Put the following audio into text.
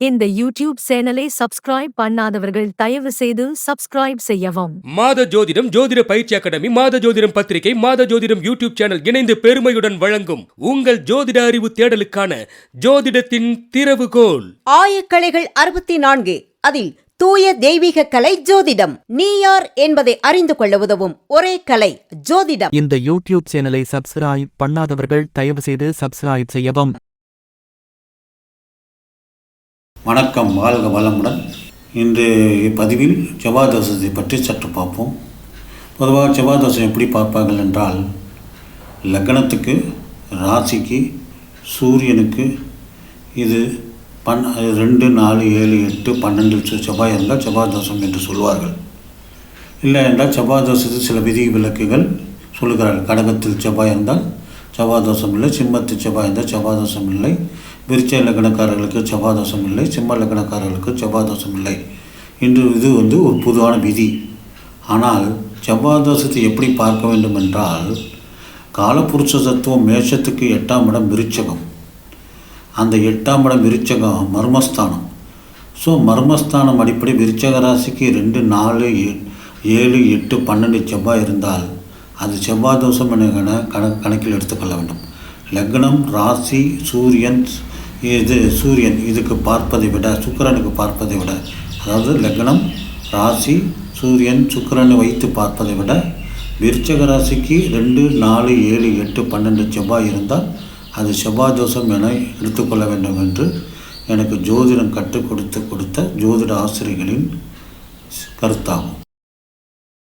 இந்த யூடியூப் சேனலை சப்ஸ்கிரைப் பண்ணாதவர்கள் தயவு செய்து சப்ஸ்கிரைப் செய்யவும். மாத ஜோதிடம் ஜோதிட பயிற்சி அகாடமி மாத ஜோதிடம் பத்திரிகை மாத ஜோதிடம் யூடியூப் சேனல் இணைந்து பெருமையுடன் வழங்கும் உங்கள் ஜோதிட அறிவு தேடலுக்கான ஜோதிடத்தின் திறவுகோல். ஆயக்கலைகள் அறுபத்தி நான்கு அதில் தூய தெய்வீக கலை ஜோதிடம். நீ யார் என்பதை அறிந்து கொள்ள உதவும் ஒரே கலை ஜோதிடம். இந்த யூடியூப் சேனலை சப்ஸ்கிரைப் பண்ணாதவர்கள் தயவு செய்து சப்ஸ்கிரைப் செய்யவும். வணக்கம் வாழ்க வளமுடன். இன்று பதிவில் செவ்வாதோஷத்தை பற்றி சற்று பார்ப்போம். பொதுவாக செவ்வாதோஷம் எப்படி பார்ப்பார்கள் என்றால் லக்னத்துக்கு ராசிக்கு சூரியனுக்கு இது பன் ரெண்டு நாலு ஏழு எட்டு பன்னெண்டு சு- செவ்வாய் இருந்தால் என்று சொல்வார்கள். இல்லை என்றால் செவ்வாதோஷத்தில் சில விதி விலக்குகள் சொல்லுகிறார்கள். கடகத்தில் செவ்வாய் இருந்தால் செவ்வாதோஷம் இல்லை சிம்மத்து செவ்வாய் இருந்தால் செவ்வாதோஷம் இல்லை விருச்ச லக்னக்காரர்களுக்கு செவ்வாதோஷம் இல்லை சிம்ம லக்னக்காரர்களுக்கு செவ்வாதோஷம் இல்லை இன்று இது வந்து ஒரு பொதுவான விதி. ஆனால் செவ்வாதோஷத்தை எப்படி பார்க்க வேண்டும் என்றால் காலபுருஷ தத்துவம் மேஷத்துக்கு எட்டாம் இடம் விருச்சகம். அந்த எட்டாம் இடம் விருச்சகம் மர்மஸ்தானம். ஸோ மர்மஸ்தானம் அடிப்படை விருச்சக ராசிக்கு ரெண்டு நாலு ஏ- ஏழு எட்டு பன்னெண்டு செவ்வாய் இருந்தால் அது செவ்வாய் தோஷம் என கண- கணக்கில் எடுத்துக்கொள்ள வேண்டும். லக்னம் ராசி சூரியன் இது சூரியன் இதுக்கு பார்ப்பதை விட சுக்கரனுக்கு பார்ப்பதை விட அதாவது லக்னம் ராசி சூரியன் சுக்கரனை வைத்து பார்ப்பதை விட விருச்சக ராசிக்கு ரெண்டு நாலு ஏழு எட்டு பன்னெண்டு செவ்வாய் இருந்தால் அது செவ்வாய் தோஷம் என எடுத்துக்கொள்ள வேண்டும் என்று எனக்கு ஜோதிடம் கற்றுக் கொடுத்து கொடுத்த ஜோதிட ஆசிரியர்களின் கருத்தாகும்.